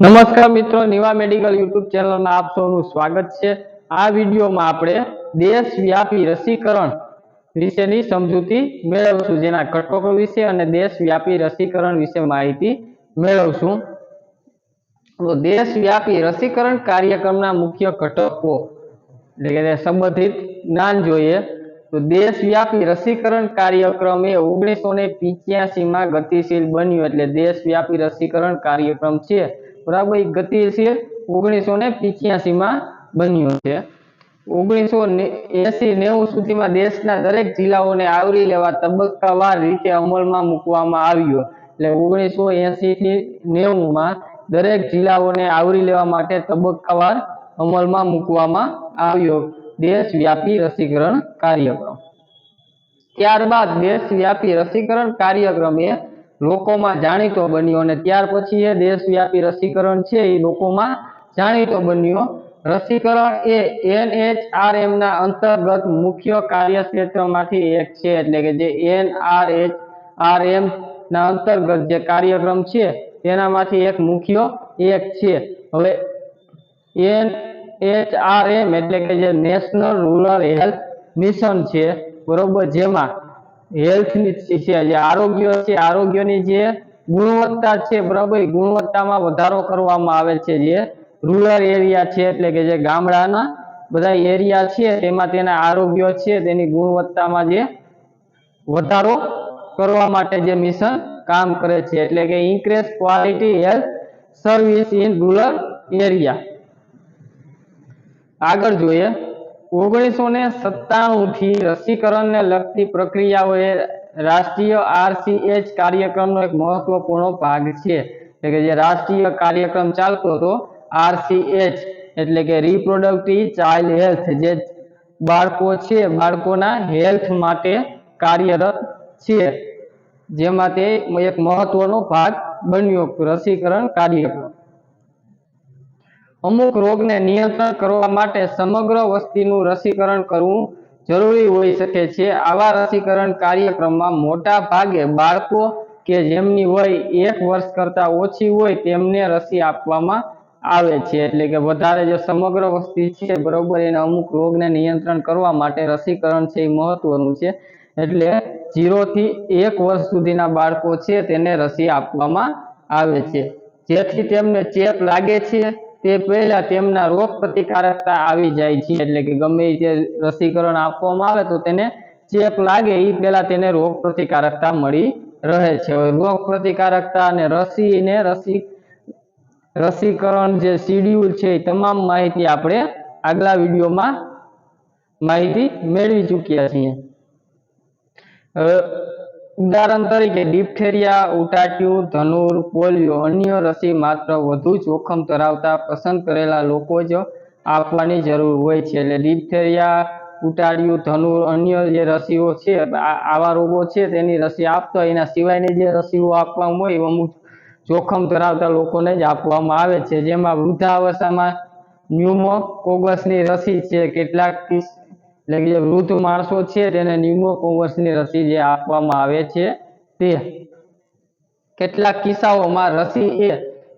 નમસ્કાર મિત્રો, Niva medical YouTube ચેનલમાં આપ સૌનું સ્વાગત છે. આ વિડીયોમાં આપણે દેશવ્યાપી રસીકરણ વિશેની સમજૂતી મેળવશું, જેના ઘટકો વિશે અને દેશવ્યાપી રસીકરણ વિશે માહિતી મેળવશું. તો દેશવ્યાપી રસીકરણ કાર્યક્રમના મુખ્ય ઘટકો એટલે કે સંબંધિત જ્ઞાન જોઈએ. તો દેશવ્યાપી રસીકરણ કાર્યક્રમ એ ઓગણીસો ને માં ગતિશીલ બન્યું, એટલે દેશવ્યાપી રસીકરણ કાર્યક્રમ છે. બરાબર એ ગતિશીલ ઓગણીસો ને માં બન્યો છે. આવરી લેવા તબક્કાવાર રીતે અમલમાં મૂકવામાં આવ્યો. એટલે ઓગણીસો એસી થી માટે તબક્કાવાર અમલમાં મૂકવામાં આવ્યો. દેશવ્યાપી રસીકરણ કાર્યક્રમ. ત્યારબાદ દેશવ્યાપી રસીકરણ કાર્યક્રમ એ લોકોમાં જાણીતો બન્યો અને ત્યાર પછી એ દેશવ્યાપી રસીકરણ છે એ લોકોમાં જાણીતો બન્યો. રસીકરણ એ એનએચઆરએમ ના અંતર્ગત મુખ્ય કાર્યક્ષેત્રમાંથી એક છે, એટલે કે જે એનઆરએચઆરએમ ના અંતર્ગત જે કાર્યક્રમ છે, તેનામાંથી એક મુખ્ય એક છે. હવે એન એચઆરએમ એટલે કે જે નેશનલ રૂરલ હેલ્થ મિશન છે, બરોબર? જેમાં હેલ્થની છે. જે આરોગ્ય છે, આરોગ્યની જે ગુણવત્તા છે બરાબર ગુણવત્તામાં વધારો કરવામાં આવે છે. જે રૂરલ એરિયા છે, એટલે કે જે ગામડાના બધા એરિયા છે, તેમાં તેના આરોગ્ય છે, તેની ગુણવત્તામાં જે વધારો કરવા માટે જે મિશન કામ કરે છે. એટલે કે increase quality health service in rural area આગળ જોઈએ. ઓગણીસો ને સત્તાણું થી રસીકરણને લગતી પ્રક્રિયાઓએ રાષ્ટ્રીય આરસીએચ કાર્યક્રમનો એક મહત્વપૂર્ણ ભાગ છે. એટલે કે જે રાષ્ટ્રીય કાર્યક્રમ ચાલતો હતો, આરસીએચ, એટલે કે રિપ્રોડક્ટિવ ચાઇલ્ડ હેલ્થ, જે બાળકો છે, બાળકોના હેલ્થ માટે કાર્યરત છે. જેમાં તે એક મહત્વનો ભાગ બન્યો, રસીકરણ કાર્યક્રમ. અમુક રોગને નિયંત્રણ કરવા માટે સમગ્ર વસ્તીનું રસીકરણ કરવું જરૂરી હોઈ શકે છે. આવા રસીકરણ કાર્યક્રમમાં મોટા ભાગે બાળકો કે જેમની વય એક વર્ષ કરતા ઓછી હોય તેમને રસી આપવામાં આવે છે. એટલે કે વધારે જે સમગ્ર વસ્તી છે, બરોબર, એને અમુક રોગને નિયંત્રણ કરવા માટે રસીકરણ છે એ મહત્વનું છે. એટલે થી એક વર્ષ સુધીના બાળકો છે તેને રસી આપવામાં આવે છે. જેથી તેમને ચેપ લાગે છે તે પહેલા તેમના રોગ પ્રતિકારકતા આવી જાય છે. એટલે કે ગમે તે રસીકરણ આપવામાં આવે તો તેને ચેપ લાગે. એ પહેલા તેને રોગ પ્રતિકારકતા મળી રહે છે. રોગ પ્રતિકારકતા અને રસી ને રસી રસીકરણ જે શિડ્યુલ છે એ તમામ માહિતી આપણે આગલા વિડીયોમાં માહિતી મેળવી ચૂક્યા છીએ. ઉદાહરણ તરીકે ડિપ્થેરિયા ઉટાટ્યું ધનુર, પોલિયો, અન્ય રસી માત્ર વધુ જોખમ ધરાવતા પસંદ કરેલા લોકો જ આપવાની જરૂર હોય છે. એટલે ડિપ્થેરિયા ઉટાડ્યું ધનુર, અન્ય જે રસીઓ છે આવા રોગો છે, તેની રસી આપતો એના સિવાયની જે રસીઓ આપવામાં હોય અમુક જોખમ ધરાવતા લોકોને જ આપવામાં આવે છે. જેમાં વૃદ્ધાવસ્થામાં ન્યુમોકોગસની રસી છે, કેટલાક એટલે કે જે વૃદ્ધ માણસો છે તેને ન્યુમોકોવર્સની રસી જે આપવામાં આવે છે તે કેટલાક કિસ્સાઓમાં રસી એ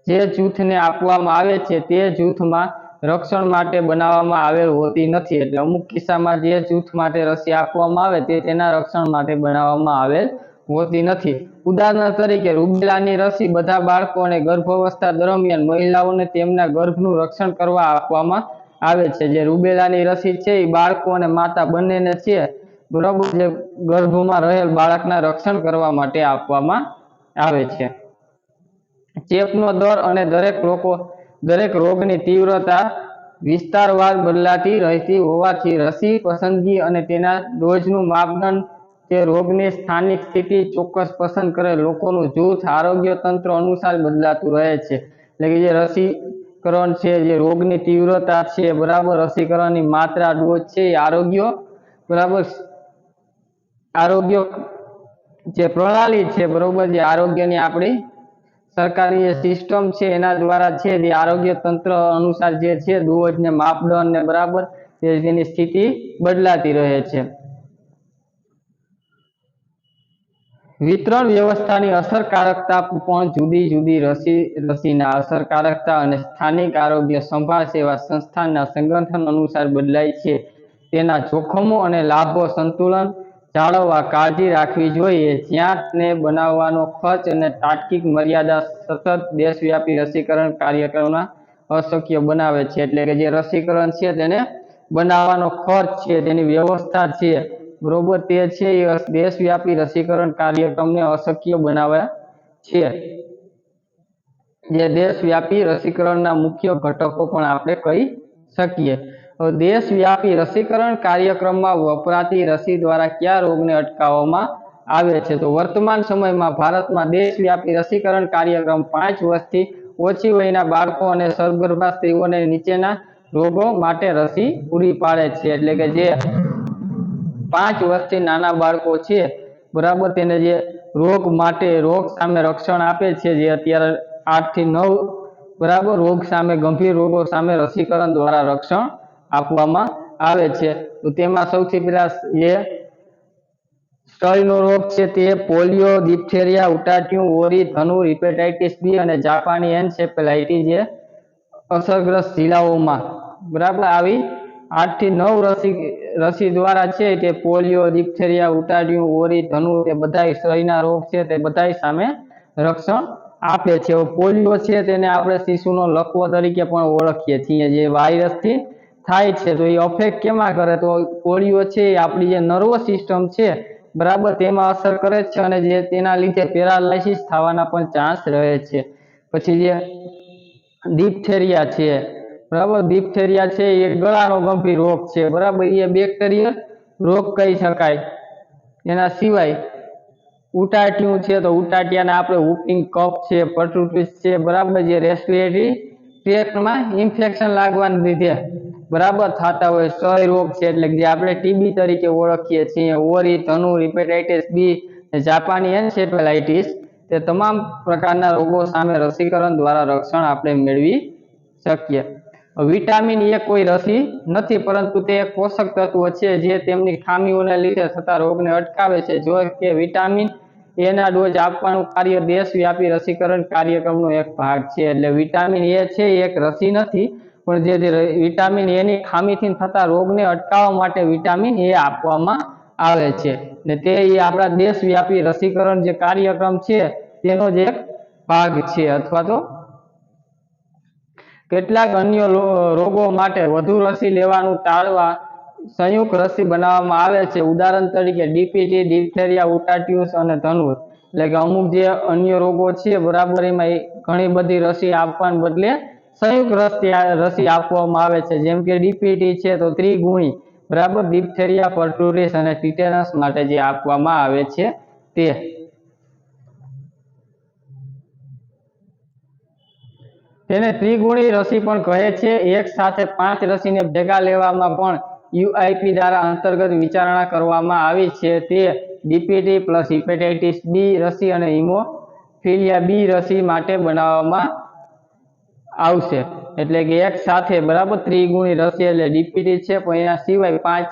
જે જૂથને આપવામાં આવે છે તે જૂથમાં રક્ષણ માટે બનાવવામાં આવેલ હોતી નથી. એટલે અમુક કિસ્સામાં જે જૂથ માટે રસી આપવામાં આવે તે તેના રક્ષણ માટે બનાવવામાં આવેલ હોતી નથી. ઉદાહરણ તરીકે રૂબેલાની રસી બધા બાળકો અને ગર્ભાવસ્થા દરમિયાન મહિલાઓને તેમના ગર્ભનું રક્ષણ કરવા આપવામાં આવે છે. જે રૂબેલાની રસી છે એ બાળકો અને માતા બંનેને છે, બરોબર? જે ગર્ભમાં રહેલ બાળકના રક્ષણ કરવા માટે આપવામાં આવે છે. ચેપનો દર અને દરેક લોકો, દરેક રોગની તીવ્રતા વિસ્તારવાર બદલાતી રહેતી હોવાથી રસી પસંદગી અને તેના ડોઝનું માપદંડ તે રોગની સ્થાનિક સ્થિતિ ચોક્કસ પસંદ કરે લોકોનું જૂથ આરોગ્ય તંત્ર અનુસાર બદલાતું રહે છે. એટલે કે જે રસી રસીકરણ છે, જે રોગની તીવ્રતા છે, બરાબર? રસીકરણની માત્રા ડોઝ છે, એ આરોગ્ય, બરાબર? આરોગ્ય જે પ્રણાલી છે, બરોબર? જે આરોગ્યની આપણી સરકારી જે સિસ્ટમ છે, એના દ્વારા છે, જે આરોગ્ય તંત્ર અનુસાર જે છે ડોઝ ને માપદંડ ને બરાબર તેની સ્થિતિ બદલાતી રહે છે. વિતરણ વ્યવસ્થાની અસરકારકતા પણ જુદી જુદી રસી, રસીના અસરકારકતા અને સ્થાનિક આરોગ્ય સંભાળ સેવા સંસ્થાના સંગઠન અનુસાર બદલાય છે. તેના જોખમો અને લાભો સંતુલન જાળવવા કાળજી રાખવી જોઈએ. જ્યાં તેને બનાવવાનો ખર્ચ અને તાર્કિક મર્યાદા સતત દેશવ્યાપી રસીકરણ કાર્યક્રમના અશક્ય બનાવે છે. એટલે કે જે રસીકરણ છે તેને બનાવવાનો ખર્ચ છે, તેની વ્યવસ્થા છે. બરોબર? તે છે દેશવ્યાપી રસીકરણ કાર્યક્રમને અશક્ય બનાવ્યા છે. જે દેશવ્યાપી રસીકરણના મુખ્ય ઘટકો પણ આપણે કહી શકીએ. દેશવ્યાપી રસીકરણ કાર્યક્રમમાં વપરાતી રસી દ્વારા કયા રોગને અટકાવવામાં આવે છે? તો વર્તમાન સમયમાં ભારતમાં દેશવ્યાપી રસીકરણ કાર્યક્રમ પાંચ વર્ષથી ઓછી વયના બાળકો અને સગર્ભા સ્ત્રીઓને નીચેના રોગો માટે રસી પૂરી પાડે છે. એટલે કે જે પાંચ વર્ષથી નાના બાળકો છે. બરાબર, તેને જે રોગ માટે રોગ સામે રક્ષણ આપે છે, જે અત્યારે આઠથી નવ, બરાબર, રોગ સામે ગંભીર રોગો સામે રસીકરણ દ્વારા રક્ષણ આપવામાં આવે છે. તો તેમાં સૌથી પહેલા એ ક્ષયનો રોગ છે તે પોલિયો, ડિપ્થેરિયા ઉટાટ્યું ઓરી, ધનુ, હિપેટાઇટિસ બી અને જાપાની એન્સેફેલાઇટી જે અસરગ્રસ્ત જિલ્લાઓમાં બરાબર, આવી આઠથી નવ રસી રસી દ્વારા છે તે પોલિયો ડિપ્થેરિયા ઉટાટ્યું ઓરી ધનુ એ બધા શરીરના રોગ છે તે બધા સામે રક્ષણ આપે છે. પોલિયો છે તેને આપણે શિશુનો લકવો તરીકે પણ ઓળખીએ છીએ. જે વાયરસથી થાય છે તો એ અફેક્ટ કેમાં કરે? તો પોલિયો છે એ આપણી જે નર્વસ સિસ્ટમ છે, બરાબર તેમાં અસર કરે છે અને જે તેના લીધે પેરાલાઇસિસ થવાના પણ ચાન્સ રહે છે. પછી જે ડિપ્થેરિયા છે બરાબર? ડિપ્થેરિયા છે, એ ગળાનો ગંભીર રોગ છે. બરાબર? એ બેક્ટેરિયલ રોગ કહી શકાય. એના સિવાય ઉટાટિયું છે, તો ઉટાટિયાને આપણે હુપિંગ કફ છે પર્ટુટિસ છે, બરાબર? જે રેસ્પિરેટરી ટ્રેકમાં ઇન્ફેક્શન લાગવાને લીધે બરાબર થતા હોય ક્ષય રોગ છે. એટલે જે આપણે ટીબી તરીકે ઓળખીએ છીએ, ઓરી ધનુ રિપેટાઇટિસ બી જાપાની એન્સેફેલાઇટિસ તે તમામ પ્રકારના રોગો સામે રસીકરણ દ્વારા રક્ષણ આપણે મેળવી શકીએ. વિટામિન એ કોઈ રસી નથી, પરંતુ તે એક પોષક તત્વ છે જે તેમની ખામીઓને લીધે થતા રોગને અટકાવે છે. જો કે વિટામિન એના ડોઝ આપવાનું કાર્ય દેશવ્યાપી રસીકરણ કાર્યક્રમનો એક ભાગ છે. એટલે વિટામિન એ છે એક રસી નથી, પણ જે વિટામિન એની ખામીથી થતા રોગને અટકાવવા માટે વિટામિન એ આપવામાં આવે છે. ને તે આપણા દેશવ્યાપી રસીકરણ જે કાર્યક્રમ છે, તેનો જ એક ભાગ છે. અથવા તો કેટલાક અન્ય રોગો માટે વધુ રસી લેવાનું ટાળવા સંયુક્ત રસી બનાવવામાં આવે છે. ઉદાહરણ તરીકે ડીપીટી ડિપ્થેરિયા ઉટાટ્યુસ અને ધનુર. એટલે કે અમુક જે અન્ય રોગો છે બરાબર એમાં ઘણી બધી રસી આપવાને બદલે સંયુક્ત રસી રસી આપવામાં આવે છે. જેમ કે ડીપીટી છે તો ત્રિગુણી, બરાબર? ડિપ્થેરિયા પર્ટુરિસ અને ટીટેનસ માટે જે આપવામાં આવે છે તે. તેને ત્રિગુણી રસી પણ કહે છે. એક સાથે પાંચ રસીને ભેગા લેવામાં પણ યુઆઈપી દ્વારા અંતર્ગત વિચારણા કરવામાં આવી છે. તે ડીપીટી પ્લસ હિપેટાઇટિસ બી રસી અને હિમોફિલિયા બી રસી માટે બનાવવામાં આવશે. એટલે કે એક સાથે બરાબર ત્રિગુણી રસી એટલે ડીપીટી છે. પણ એના સિવાય પાંચ,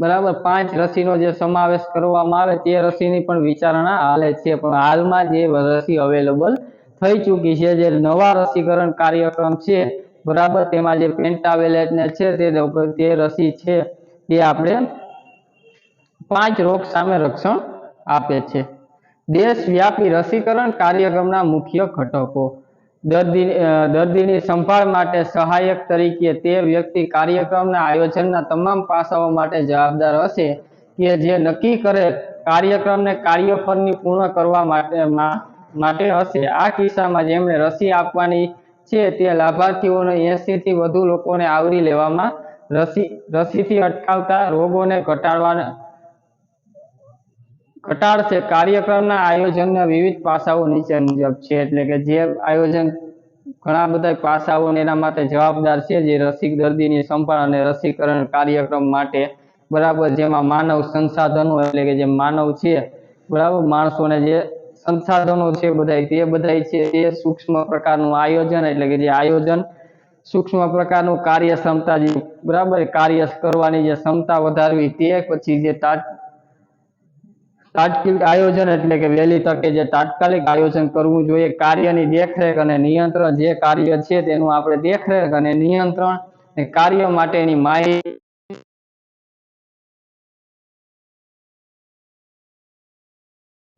બરાબર પાંચ રસીનો જે સમાવેશ કરવામાં આવે તે રસીની પણ વિચારણા હાલે છે. પણ હાલમાં જે રસી અવેલેબલ થઈ ચૂકી છે. જે નવા રસીકરણ કાર્યક્રમ છે, બરાબર, તેમાં જે પેન્ટાવેલેટને છે, તે તે રસી છે તે આપણે પાંચ રોગ સામે રક્ષણ આપે છે. દેશવ્યાપી રસીકરણ કાર્યક્રમના મુખ્ય ઘટકો. દર્દી દર્દીની સંભાળ માટે સહાયક તરીકે તે વ્યક્તિ કાર્યક્રમના આયોજનના તમામ પાસાઓ માટે જવાબદાર હશે કે જે નક્કી કરે કાર્યક્રમને કાર્યફળની પૂર્ણ કરવા માટે માટે હશે. આ કિસ્સામાં જેમણે રસી આપવાની છે તે લાભાર્થીઓને એંશીથી વધુ લોકોને આવરી લેવામાં રસી, રસીથી અટકાવતા રોગોને ઘટાડવાના, ઘટાડશે. કાર્યક્રમના આયોજનના વિવિધ પાસાઓ નીચે મુજબ છે. એટલે કે જે આયોજન ઘણા બધા પાસાઓ એના માટે જવાબદાર છે. જે રસી દર્દીની સંભાળ અને રસીકરણ કાર્યક્રમ માટે બરાબર જેમાં માનવ સંસાધનો, એટલે કે જે માનવ છે, બરાબર, માણસોને જે સંસાધનો છે બધા તે બધા છે તે સૂક્ષ્મ પ્રકારનું આયોજન એટલે કે જે આયોજન સૂક્ષ્મ પ્રકારનું કાર્યક્ષમતા જે બરાબર કાર્ય કરવાની જે ક્ષમતા વધારવી તે પછી જે તાત્કાલિક આયોજન એટલે કે વહેલી તકે જે તાત્કાલિક આયોજન કરવું જોઈએ. કાર્યની દેખરેખ અને નિયંત્રણ જે કાર્ય છે તેનું આપણે દેખરેખ અને નિયંત્રણ કાર્ય માટેની માહિતી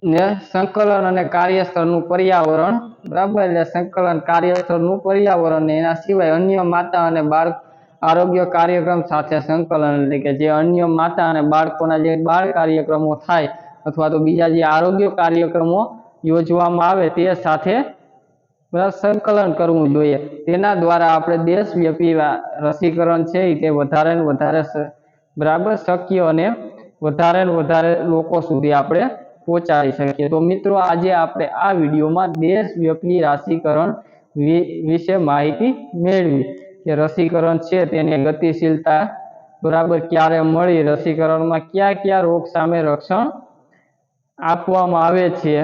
ને સંકલન અને કાર્યસ્થળનું પર્યાવરણ. બરાબર? એટલે સંકલન, કાર્યસ્થળનું પર્યાવરણ ને એના સિવાય અન્ય માતા અને બાળક આરોગ્ય કાર્યક્રમ સાથે સંકલન. એટલે કે જે અન્ય માતા અને બાળકોના જે બાળ કાર્યક્રમો થાય અથવા તો બીજા જે આરોગ્ય કાર્યક્રમો યોજવામાં આવે તે સાથે સંકલન કરવું જોઈએ. તેના દ્વારા આપણે દેશવ્યાપી રસીકરણ છે તે વધારે ને વધારે બરાબર શક્ય અને વધારે ને વધારે લોકો સુધી આપણે પહોંચાડી શકીએ. તો મિત્રો, આજે આપણે આ વિડીયોમાં દેશવ્યાપી રસીકરણ વિ- વિશે માહિતી મેળવી કે રસીકરણ છે તેની ગતિશીલતા બરાબર ક્યારે મળી, રસીકરણમાં કયા કયા રોગ સામે રક્ષણ આપવામાં આવે છે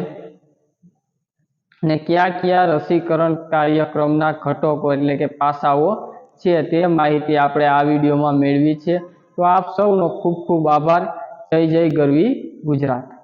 ને કયા કયા રસીકરણ કાર્યક્રમના ઘટકો એટલે કે પાસાઓ છે તે માહિતી આપણે આ વિડીયોમાં મેળવી છે. તો આપ સૌનો ખૂબ ખૂબ આભાર. જય જય ગરવી ગુજરાત.